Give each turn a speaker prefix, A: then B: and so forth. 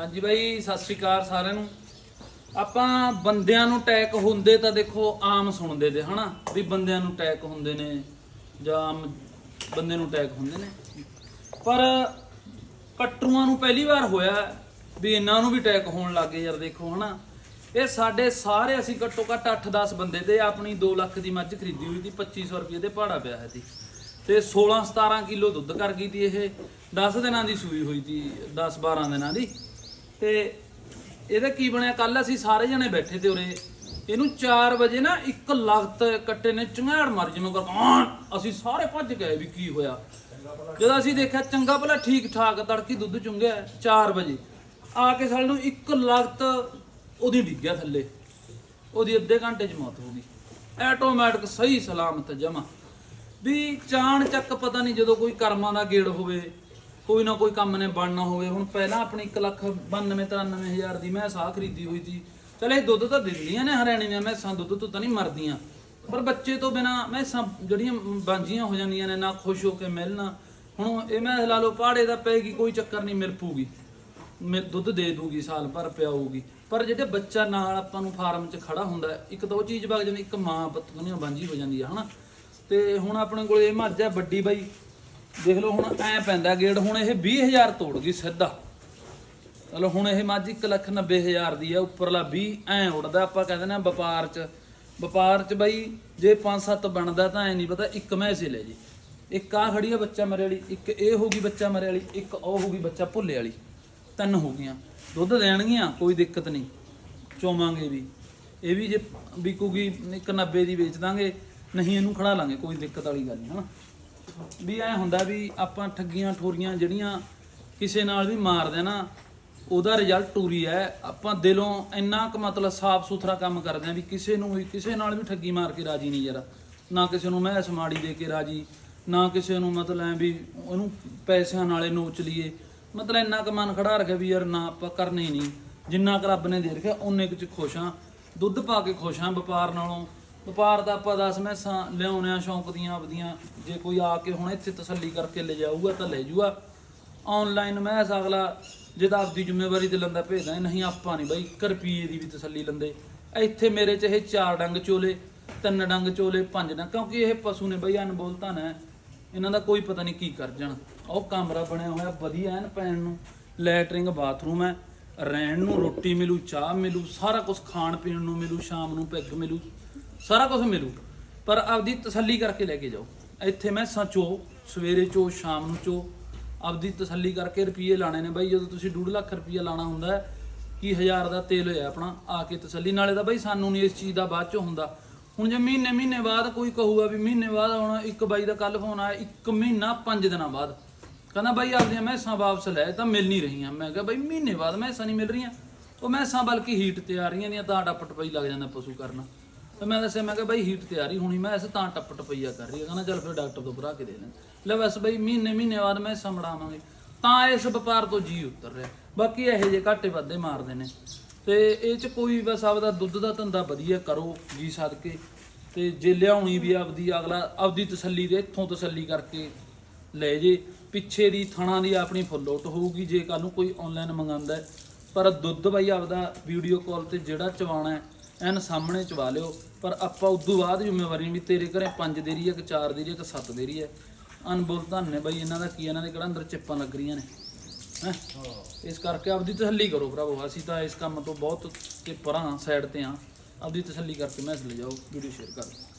A: ਹਾਂਜੀ ਬਾਈ, ਸਤਿ ਸ਼੍ਰੀ ਅਕਾਲ ਸਾਰਿਆਂ ਨੂੰ। ਆਪਾਂ ਬੰਦਿਆਂ ਨੂੰ ਅਟੈਕ ਹੁੰਦੇ ਤਾਂ ਦੇਖੋ ਆਮ ਸੁਣਦੇ ਤੇ, ਹਨਾ? ਵੀ ਬੰਦਿਆਂ ਨੂੰ ਅਟੈਕ ਹੁੰਦੇ ਨੇ ਜਾਂ ਆਮ ਬੰਦੇ ਨੂੰ ਅਟੈਕ ਹੁੰਦੇ ਨੇ। ਪਰ ਕਟਰੂਆਂ ਨੂੰ ਪਹਿਲੀ ਵਾਰ ਹੋਇਆ ਵੀ ਇਹਨਾਂ ਨੂੰ ਵੀ ਅਟੈਕ ਹੋਣ ਲੱਗੇ ਯਾਰ ਦੇਖੋ, ਹਨਾ? ਇਹ ਸਾਡੇ ਸਾਰੇ ਅਸੀਂ ਘੱਟੋ ਘੱਟ 8-10 ਬੰਦੇ ਤੇ ਆਪਣੀ 2 ਲੱਖ ਦੀ ਮੱਝ ਖਰੀਦੀ ਹੋਈ ਸੀ 2500 ਰੁਪਏ ਦੇ ਭਾੜਾ ਪਿਆ ਹੈ ਸੀ ਤੇ 16-17 ਕਿਲੋ ਦੁੱਧ ਕਰ ਗਈ ਤੀ ਇਹ 10 ਦਿਨਾਂ ਦੀ ਸੂਈ ਹੋਈ ਸੀ 10-12 ਦਿਨਾਂ ਦੀ। ਤੇ ਇਹਦਾ ਕੀ ਬਣਿਆ? ਕੱਲ ਅਸੀਂ ਸਾਰੇ ਜਣੇ ਬੈਠੇ ਤੇ ਉਰੇ। ਇਹਨੂੰ 4 ਵਜੇ ਨਾ ਇੱਕ ਲਗਤ ਕੱਟੇ ਨੇ ਚੰਗਾੜ ਮਾਰ ਜਿਵੇਂ ਕਰ ਅਸੀਂ ਸਾਰੇ ਭੱਜ ਗਏ ਵੀ ਕੀ ਹੋਇਆ। ਜਦੋਂ ਅਸੀਂ ਦੇਖਿਆ ਚੰਗਾ ਭਲਾ ਠੀਕ ਠਾਕ ਤੜਕੀ ਦੁੱਧ ਚੁੰਗਿਆ 4 ਵਜੇ। ਆ ਕੇ ਸਾਨੂੰ ਇੱਕ ਲਗਤ ਉਹਦੀ ਡਿੱਗ ਗਿਆ ਥੱਲੇ। ਉਹਦੀ ਅੱਧੇ ਘੰਟੇ 'ਚ ਮੌਤ ਹੋ ਗਈ। ਆਟੋਮੈਟਿਕ ਸਹੀ ਸਲਾਮਤ ਜਮਾ ਵੀ ਚਾਣ ਚੱਕ ਪਤਾ ਨਹੀਂ ਜਦੋਂ ਕੋਈ ਕਰਮਾਂ ਦਾ ਗੇੜ ਹੋਵੇ ਕੋਈ ਨਾ ਕੋਈ ਕੰਮ ਨੇ ਬਣਨਾ ਹੋਵੇ। ਹੁਣ ਪਹਿਲਾਂ ਆਪਣੀ 1 ਲੱਖ 92 93000 ਦੀ ਮੈਂ ਸਾਹ ਖਰੀਦੀ ਹੋਈ ਸੀ। ਚਲ ਇਹ ਦੁੱਧ ਤਾਂ ਦਿੰਦੀਆਂ ਨੇ ਹਰਿਆਣੇ ਦੀਆਂ, ਮੈਸਾਂ ਦੁੱਧ ਤੋਂ ਤਾਂ ਨਹੀਂ ਮਰਦੀਆਂ। ਪਰ ਬੱਚੇ ਤੋਂ ਬਿਨਾ ਮੈਸਾਂ ਜਿਹੜੀਆਂ ਬਾਂਝੀਆਂ ਹੋ ਜਾਂਦੀਆਂ ਨੇ, ਨਾ ਖੁਸ਼ ਹੋ ਕੇ ਮਿਲਣਾ। ਹੁਣ ਇਹ ਮੈਂ ਲਾ ਲਓ ਪਹਾੜੇ ਦਾ ਪੈਗੀ ਕੋਈ ਚੱਕਰ ਨਹੀਂ, ਮਿਲ ਪੂਗੀ ਮੇ ਦੁੱਧ ਦੇ ਦੂਗੀ ਸਾਲ ਭਰ ਪਿਆਊਗੀ। ਪਰ ਜਿਹੜੇ ਬੱਚਾ ਨਾਲ ਆਪਾਂ ਨੂੰ ਫਾਰਮ 'ਚ ਖੜਾ ਹੁੰਦਾ, ਇੱਕ ਤਾਂ ਉਹ ਚੀਜ਼ ਵਗ ਜਾਂਦੀ, ਇੱਕ ਮਾਂ ਪੁੱਤ ਤੋਂ ਨਹੀਂ ਬਾਂਝੀ ਹੋ ਜਾਂਦੀ ਹੈ ਹਨਾ। ਤੇ ਹੁਣ ਆਪਣੇ ਕੋਲ ਇਹ ਮੱਝ ਹੈ ਵੱਡੀ ਬਾਈ। ਦੇਖ ਲਓ ਹੁਣ ਐ ਪੈਂਦਾ ਗੇੜ, ਹੁਣ ਇਹ 20000 ਤੋੜ ਗਈ ਸਿੱਧਾ। ਚਲੋ ਹੁਣ ਇਹ ਮੱਝ 190000 ਦੀ ਹੈ ਉੱਪਰਲਾ 20 ਐ ਉੜਦਾ ਆਪਾਂ ਕਹਿੰਦੇ ਨੇ ਵਪਾਰ 'ਚ। ਵਪਾਰ 'ਚ ਬਾਈ ਜੇ 5-7 ਬਣਦਾ ਤਾਂ ਐ ਨਹੀਂ ਪਤਾ, ਇੱਕ ਮੈਸੇ ਲੈ ਜੀ। ਇੱਕ ਆ ਖੜੀ ਆ ਬੱਚਾ ਮਰੇ ਵਾਲੀ, ਇੱਕ ਇਹ ਹੋਗੀ ਬੱਚਾ ਮਰੇ ਵਾਲੀ, ਇੱਕ ਉਹ ਹੋਗੀ ਬੱਚਾ ਭੁੱਲੇ ਵਾਲੀ। ਤਿੰਨ ਹੋ ਗਈਆਂ। ਦੁੱਧ ਦੇਣਗੀਆਂ, ਕੋਈ ਦਿੱਕਤ ਨਹੀਂ। ਚੋਵਾਂਗੇ ਵੀ। ਇਹ ਵੀ ਜੇ ਵਿਕੂਗੀ, ਇੱਕ 90 ਦੀ ਵੇਚ ਦਾਂਗੇ, ਨਹੀਂ ਇਹਨੂੰ ਖੜਾ ਲਾਂਗੇ, ਕੋਈ ਦਿੱਕਤ ਵਾਲੀ ਗੱਲ ਨਹੀਂ, ਹਨਾ? ਵੀ ਐ ਹੁੰਦਾ ਵੀ ਆਪਾਂ ਠੱਗੀਆਂ ਠੋਰੀਆਂ ਜਿਹੜੀਆਂ ਕਿਸੇ ਨਾਲ ਵੀ ਮਾਰਦੇ ਨਾ, ਉਹਦਾ ਰਿਜ਼ਲਟ ਟੂਰੀ ਹੈ ਆਪਾਂ ਦਿਲੋਂ ਇੰਨਾ ਕੁ ਮਤਲਬ ਸਾਫ਼ ਸੁਥਰਾ ਕੰਮ ਕਰਦੇ ਆ ਵੀ ਕਿਸੇ ਨੂੰ ਵੀ, ਕਿਸੇ ਨਾਲ ਵੀ ਠੱਗੀ ਮਾਰ ਕੇ ਰਾਜੀ ਨਹੀਂ ਯਾਰ ਨਾ ਕਿਸੇ ਨੂੰ ਮੈਂ ਮਾੜੀ ਦੇ ਕੇ ਰਾਜੀ, ਨਾ ਕਿਸੇ ਨੂੰ ਮਤਲਬ ਐ ਵੀ ਉਹਨੂੰ ਪੈਸਿਆਂ ਨਾਲੇ ਨੋਚ ਲਈਏ। ਮਤਲਬ ਇੰਨਾ ਕੁ ਮਨ ਖੜਾ ਰੱਖਿਆ ਵੀ ਯਾਰ ਨਾ ਆਪਾਂ ਕਰਨੇ ਹੀ ਨਹੀਂ। ਜਿੰਨਾ ਕੁ ਰੱਬ ਨੇ ਦੇ ਰੱਖਿਆ, ਉਹਨੇ ਕੁ ਚ ਖੁਸ਼ ਹਾਂ ਦੁੱਧ ਪਾ ਕੇ ਖੁਸ਼ ਹਾਂ ਵਪਾਰ ਨਾਲੋਂ। ਵਪਾਰ ਦਾ ਆਪਾਂ 10 ਮੈਸਾਂ ਲਿਆਉਣੇ ਆ ਸ਼ੌਂਕ ਦੀਆਂ, ਆਪਦੀਆਂ। ਜੇ ਕੋਈ ਆ ਕੇ ਹੁਣ ਇੱਥੇ ਤਸੱਲੀ ਕਰਕੇ ਲੈ ਜਾਊਗਾ ਤਾਂ ਲੈ ਜਾਊਗਾ ਆਨਲਾਈਨ ਇਸ ਅਗਲਾ ਜੇ ਤਾਂ ਆਪਦੀ ਜ਼ਿੰਮੇਵਾਰੀ ਤੇ ਲੰਦਾ ਭੇਜਦਾ, ਨਹੀਂ ਆਪਾਂ ਨਹੀਂ ਬਾਈ 1 ਰੁਪਏ ਦੀ ਵੀ ਤਸੱਲੀ ਲੰਦੇ। ਇੱਥੇ ਮੇਰੇ ਚ ਇਹ ਚਾਰ ਡੰਗ ਚੋਲੇ, ਤਿੰਨ ਡੰਗ ਚੋਲੇ, ਪੰਜ ਡੰਗ, ਕਿਉਂਕਿ ਇਹ ਪਸ਼ੂ ਨੇ ਬਈ, ਅਨਬੋਲ ਤਾਂ ਹੈ। ਇਹਨਾਂ ਦਾ ਕੋਈ ਪਤਾ ਨਹੀਂ ਕੀ ਕਰ ਜਾਣ। ਉਹ ਕਮਰਾ ਬਣਿਆ ਹੋਇਆ ਵਧੀਆ ਐਨ ਪੈਣ ਨੂੰ। ਲੈਟਰਿੰਗ, ਬਾਥਰੂਮ ਹੈ। ਰਹਿਣ ਨੂੰ ਰੋਟੀ ਮਿਲੂ, ਚਾਹ ਮਿਲੂ, ਸਾਰਾ ਕੁਝ ਖਾਣ ਪੀਣ ਨੂੰ ਮਿਲੂ, ਸ਼ਾਮ ਨੂੰ ਪੈਗ ਮਿਲੂ। ਸਾਰਾ ਕੁਝ ਮਿਲੂ। ਪਰ ਆਪਦੀ ਤਸੱਲੀ ਕਰਕੇ ਲੈ ਕੇ ਜਾਓ। ਇੱਥੇ ਮੈਂ ਸੱਚੋ ਸਵੇਰੇ ਚੋ ਸ਼ਾਮ ਨੂੰ ਚੋ ਆਪਦੀ ਤਸੱਲੀ ਕਰਕੇ ਰੁਪਏ ਲਾਣੇ ਨੇ ਬਾਈ। ਜਦੋਂ ਤੁਸੀਂ 2.5 ਲੱਖ ਰੁਪਏ ਲਾਣਾ ਹੁੰਦਾ ਹੈ, ਕੀ ਹਜ਼ਾਰ ਦਾ ਤੇਲ ਹੋਇਆ ਆਪਣਾ ਆ ਕੇ ਤਸੱਲੀ। ਨਾਲੇ ਤਾਂ ਬਾਈ ਸਾਨੂੰ ਨਹੀਂ ਇਸ ਚੀਜ਼ ਦਾ ਬਾਅਦ ਚ ਹੁੰਦਾ। ਹੁਣ ਜੇ ਮਹੀਨੇ ਮਹੀਨੇ ਬਾਅਦ ਕੋਈ ਕਹੂਗਾ ਵੀ ਮਹੀਨੇ ਬਾਅਦ ਹੁਣ ਇੱਕ ਬਾਈ ਦਾ ਕੱਲ ਫੋਨ ਆਇਆ ਇੱਕ ਮਹੀਨਾ ਪੰਜ ਦਿਨਾਂ ਬਾਅਦ। ਕਹਿੰਦਾ ਬਾਈ ਆਪਦੀਆਂ ਮੈਸਾਂ ਵਾਪਸ ਲੈ ਤਾਂ ਮਿਲ ਨਹੀਂ ਰਹੀਆਂ। ਮੈਂ ਕਿਹਾ ਬਾਈ ਮਹੀਨੇ ਬਾਅਦ ਮੈਸਾਂ ਨਹੀਂ ਮਿਲ ਰਹੀਆਂ। ਉਹ ਮੈਸਾਂ ਬਲਕਿ ਹੀਟ ਤੇ ਆ ਰਹੀਆਂ ਦੀਆਂ ਤਾਂ ਟੱਪ ਟਪਈ ਲੱਗ ਜਾਂਦਾ ਪਸ਼ੂ ਕਰਨਾ। ਤੇ ਮੈਂ ਦੱਸਿਆ ਮੈਂ ਕਿਹਾ ਬਾਈ ਹੀਟ ਤਿਆਰੀ ਹੋਣੀ, ਮੈਂ ਐਸ ਤਾਂ ਟੱਪ ਟਪਈਆ ਕਰ ਰਹੀ ਹੈ ਕਹਿੰਦਾ ਚੱਲ ਫਿਰ ਡਾਕਟਰ ਤੋਂ ਭਰਾ ਕੇ ਦੇ ਲੈ ਲੈ ਬਸ ਬਾਈ ਮਹੀਨੇ ਮਹੀਨੇ ਬਾਅਦ ਮੈਂ ਸਮੜਾਵਾਂਗੇ ਤਾਂ ਇਸ ਵਪਾਰ ਤੋਂ ਜੀ ਉਤਰ ਰਿਹਾ। ਬਾਕੀ ਇਹੋ ਜਿਹੇ ਘਾਟੇ ਵਾਧੇ ਮਾਰਦੇ ਨੇ ਤੇ ਇਹ ਚ ਕੋਈ ਬਸ ਆਪਦਾ ਦੁੱਧ ਦਾ ਧੰਦਾ ਵਧੀਆ ਕਰੋ ਜੀ ਸਦਕੇ। ਤੇ ਜੇ ਲਿਆਉਣੀ ਵੀ ਆਪਦੀ, ਅਗਲਾ ਆਪਦੀ ਤਸੱਲੀ ਦੇ ਇੱਥੋਂ ਤਸੱਲੀ ਕਰਕੇ ਲੈ ਜੇ। ਪਿੱਛੇ ਦੀ ਥਣਾ ਦੀ ਆਪਣੀ ਫੁੱਲ ਆਊਟ ਹੋਊਗੀ, ਜੇ ਕੱਲ ਨੂੰ ਕੋਈ ਆਨਲਾਈਨ ਮੰਗਾਉਂਦਾ ਪਰ ਦੁੱਧ ਬਾਈ ਆਪਦਾ ਵੀਡੀਓ ਕਾਲ ਤੇ ਜਿਹੜਾ ਚਵਾਣਾ ਹੈ ਐਨ ਸਾਹਮਣੇ ਚਵਾ ਲਿਓ, ਪਰ ਆਪਾਂ ਉਦੋਂ ਬਾਅਦ ਜ਼ਿੰਮੇਵਾਰੀ ਨਹੀਂ ਵੀ ਤੇਰੇ ਘਰੇ 5 ਦੇਰੀ ਹੈ ਕਿ 4 ਦੇਰੀ ਹੈ ਕਿ 7 ਦੇਰੀ ਹੈ। ਅਨਬੋਲ ਧੰਨ ਨੇ ਬਾਈ, ਇਹਨਾਂ ਦਾ ਕੀ, ਇਹਨਾਂ ਦੇ ਕਿਹੜਾ ਅੰਦਰ ਚਿੱਪਾਂ ਲੱਗ ਰਹੀਆਂ ਨੇ? ਹੈਂ? ਇਸ ਕਰਕੇ ਆਪਦੀ ਤਸੱਲੀ ਕਰੋ ਭਰਾਵੋ, ਅਸੀਂ ਤਾਂ ਇਸ ਕੰਮ ਤੋਂ ਬਹੁਤ ਤੇ ਪਰਾਂ ਸਾਈਡ ਤੇ ਆ ਆਪਦੀ ਤਸੱਲੀ ਕਰਕੇ ਮੈਸੇਜ ਲੈ ਜਾਓ ਵੀਡੀਓ ਸ਼ੇਅਰ ਕਰ ਦਿਓ।